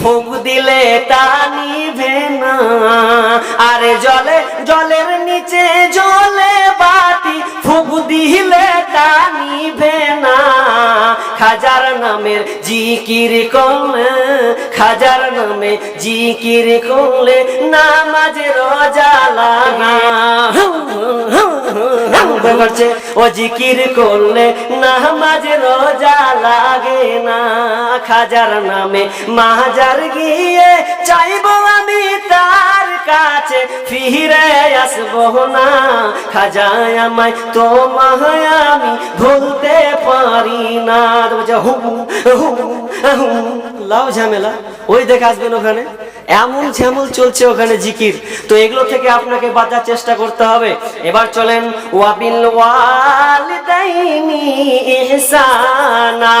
ফুক দিলে তা নিভে না। আরে জলে, জলের নিচে জলে বাতি, ফুক দিলে তা নিভে না। খাজার নামের জিকির করলে, খাজার নামে জিকির করলে নামাজ রোজা লাগা করছে। ও জিকির করলে নামাজ রোজা লাগে না। খাজার নামে মাজার গিয়ে চাইব আমি তার কাছে। ফিরে আসব না। খাজায় আমায় তো আমি ভুলতে পারি না। হু হু লাও ঝামেলা। ওই দেখে আসবেন ওখানে। এমন ঝামল চলছে ওখানে জিকির। তো এগুলো থেকে আপনাকে বাঁচার চেষ্টা করতে হবে। এবার চলেন, ওয়াবিল ওয়ালিদাইনি ইহসানা।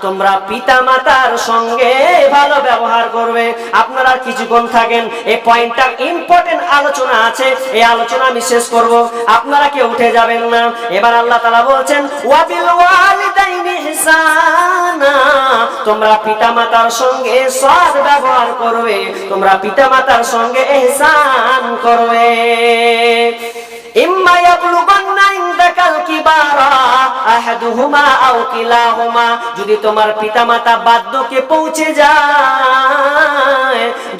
তোমরা পিতা মাতার সঙ্গে ভালো ব্যবহার করবে। আপনারা কিছুক্ষণ থাকেন এই পয়েন্টটা ইম্পর্টেন্ট আলোচনা আছে। এই আলোচনা আমি শেষ করব। আপনারা কেউ উঠে যাবেন না। এবার আল্লাহ তাআলা বলছেন, ওয়াবিল ওয়ালিদাইনি ইহসানা। তোমরা পিতা মাতার সঙ্গে সৎ ব্যবহার করবে, তোমরা পিতা মাতার সঙ্গে এহসান করবে। আও যদি তোমার পিতা পিতামাতা বাদ্যকে পৌঁছে যায়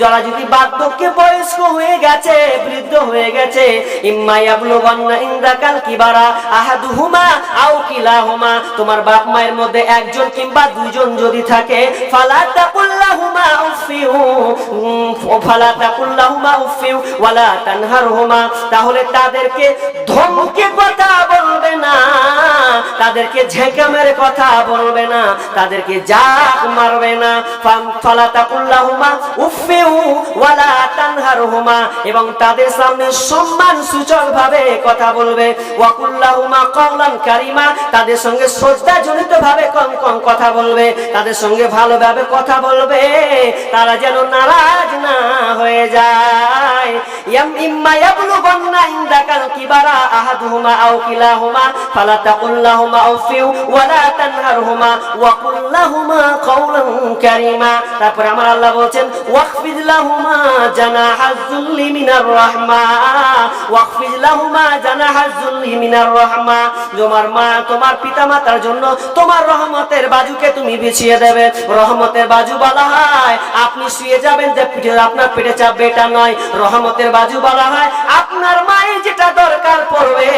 যারা যদি বার্ধক্যে বয়স্ক হয়ে গেছে, বৃদ্ধ হয়ে গেছে তোমার বাপ মায়ের মধ্যে একজন কিংবা দুইজন যদি থাকে তাহলে তাদেরকে ধমকে কথা বলবে না, তাদেরকে ঝেঁকে মেরে কথা বলবে না, তাদেরকে জাক মারবে না। ফালা তাকুল্লাহুমা উফিউ ওয়ালা তানহারহুমা, এবং তাদের সামনে সম্মান সূচক ভাবে কথা বলবে। ওয়াকুল্লাহুমা কওলান কারিমা, তাদের সঙ্গে শ্রদ্ধা জনিত ভাবে কম কম কথা বলবে। তাদের সঙ্গে ভালোভাবে কথা বলবে, তারা যেন নারাজ না হয়ে যায়। ইয়াম ইম্মা ইয়াবলুগান্না ইনদাকাল কিবারা আহাদুহুমা আও কিলাহুমা, ফালা তাকুল্লাহুমা উফিউ ওয়ালা তানহারহুমা ওয়াকুল্লাহুমা কওলান কারিমা। তারপর আমার আল্লাহ বলছেন ওয়াকফিজ লাহুমা জানাহাজ যুল্লি মিনার রাহমা ওয়াকফিজ লাহুমা জানাহাজ যুল্লি মিনার রাহমা তোমার মা, তোমার পিতামাতার জন্য তোমার রহমতের বাজুকে তুমি বিছিয়ে দেবে। রহমতের বাজু বলা হয়, আপনি শুয়ে যাবেন যে পিঠে, আপনার পেটে চাপবে, এটা নয়। রহমতের বাজু বলা হয়, আপনার মায়ের যেটা দরকার পড়বে।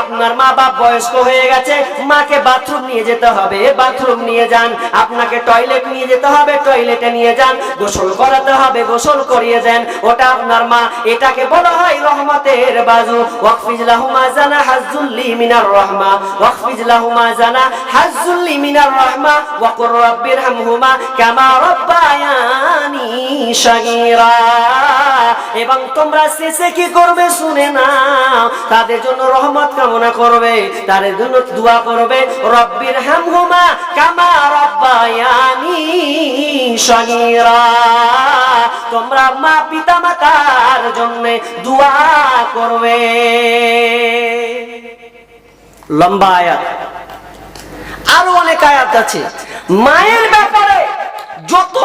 আপনার মা বাপ বয়স্ক হয়ে গেছে, মাকে বাথরুম নিয়ে যেতে হবে, বাথরুম নিয়ে যান। আপনাকে টয়লেট নিয়ে যেতে হবে, টয়লেটে নিয়ে যান। গোসল করাতে হবে, গোসল করিয়ে দেন। ওটা আপনার মা, এটাকে বলা হয় রহমতের বাজু। ওয়াকফিজ লাহুমা জানা হাজ্জুল্লি মিনার রহমা। ওয়াকফিজ লাহুমা জানা হাজ্জুল্লি মিনার রহমা। ওয়াকুর রাব্বিরহামহুমা কামা রব্বায়ানি সাগীরা এবং তোমরা শেষে কি করবে শুনে না তাদের জন্য রহমত কামনা করবে, তাদের জন্য দোয়া করবে। রব্বির হামহুমা কামা রব্বায়ানি সাগীরা তোমরা মা পিতা মাতার জন্য দোয়া করবে। লম্বা আয়াত। আরও অনেক আয়াত আছে। মায়ের ব্যাপারে যত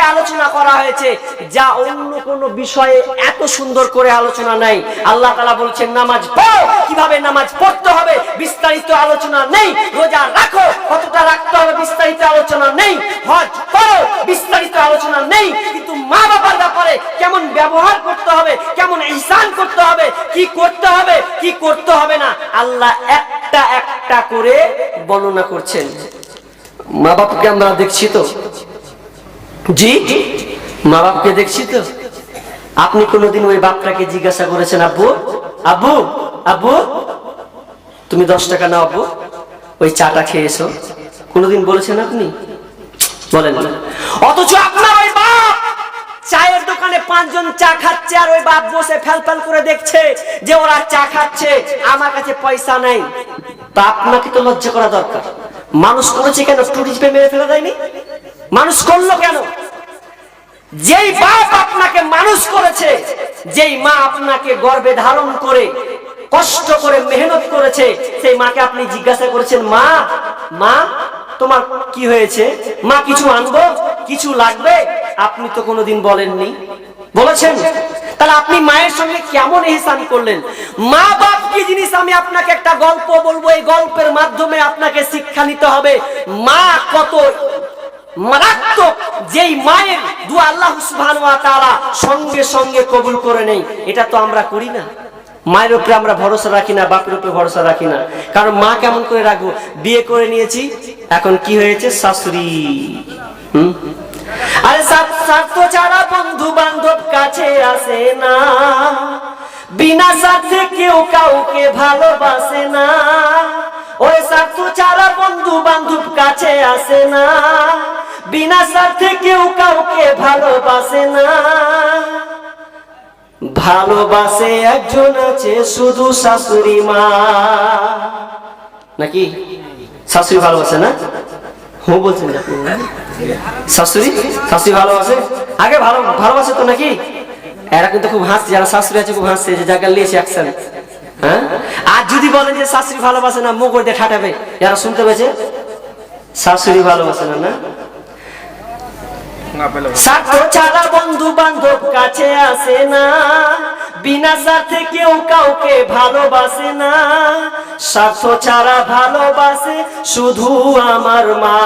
করে আলোচনা করা হয়েছে, যা অন্য কোন বিষয়ে এত সুন্দর করে আলোচনা নাই। আল্লাহ তালা বলছেন, নামাজ পড়ো। কীভাবে নামাজ পড়তে হবে? বিস্তারিত আলোচনা নেই। রোজা রাখো। কতটা রাখতে হবে বিস্তারিত আলোচনা নেই। হজ করো। বিস্তারিত আলোচনা নেই। কিন্তু মা বাবার ব্যাপারে কেমন ব্যবহার করতে হবে? কেমন ইহসান করতে হবে? কি করতে হবে? কি করতে হবে না? আল্লাহ একটা একটা করে বর্ণনা করছেন। মা বাপকে আমরা দেখছি তো। জি? মা বাপকে দেখছি তো। আপনি কোনোদিন ওই বাপটাকে জিজ্ঞাসা করেছেন, আব্বু? আব্বু? আব্বু? তুমি দশ টাকা নাও, আব্বু। ওই চাটা খেয়ে এসো কোনোদিন বলেছেন আপনি? বলেন। অথচ আপনার ওই বাপ চায়ের দোকানে পাঁচজন চা খাচ্ছে আর ওই বাপ বসে ফেল ফেল করে দেখছে যে ওরা চা খাচ্ছে। আমার কাছে পয়সা নেই। তা আপনাকে তো লজ্জা করা দরকার। মানুষ করেছে কেন? টুরিস্টে মেরে ফেলে দেয়নি মানুষ করল কেন? যেই বাপ আপনাকে মানুষ করেছে, যেই মা আপনাকে গর্বে ধারণ করে, কষ্ট করে মেহনত করেছে, সেই মাকে আপনি জিজ্ঞাসা করেছেন, মা মা, তোমার কি হয়েছে? মা, কিছু আনব? কিছু লাগবে? আপনি তো কোনোদিন বলেননি। বলেছেন। তাহলে আপনি মায়ের সঙ্গে কেমন এহসান করলেন? মা বাপ কি জিনিস আমি আপনাকে একটা গল্প বলব? এই গল্পের মাধ্যমে আপনাকে শিক্ষা নিতে হবে। মা কত মারাত্মক যেই মায়ের আল্লাহ সঙ্গে সঙ্গে কবুল করে নেই, এটা তো আমরা করি না। মায়ের উপরে আমরা ভরসা রাখি না, বাপের উপরে ভরসা রাখি না। কারণ মা কেমন করে রাখব? বিয়ে করে নিয়েছি, এখন কি হয়েছে? শাশুড়ি। আরে স্বার্থ ছাড়া বন্ধু বান্ধব কাছে আসে না, বিনা স্বার্থে কেউ কাউকে ভালোবাসে না, ওই স্বার্থ ছাড়া বন্ধু বান্ধব কাছে আসে না বিনা স্বার্থে কেউ কাউকে ভালোবাসে না। ভালোবাসে একজন আছে শুধু শাশুড়ি মা। নাকি? শাশুড়ি ভালোবাসে না? হু, বলছেন শাশুড়ি? শাশুড়ি ভালোবাসে? আগে ভালো, ভালোবাসে তো নাকি? এরা কিন্তু খুব হাসছে, যারা শাশুড়ি আছে খুব হাসছে, যে জায়গা নিয়েছে অ্যাকশন হ্যাঁ? আর যদি বলেন যে শাশুড়ি ভালোবাসে না, মুখ দিয়ে ঠাটাবে যারা শুনতে পেয়েছে? শাশুড়ি ভালোবাসে না না? ছাড়া বন্ধু বান্ধব কাছে আসে না। বিনা স্বার্থে কেউ কাউকে ভালোবাসে না। স্বার্থ ছাড়া ভালোবাসে শুধু আমার মা।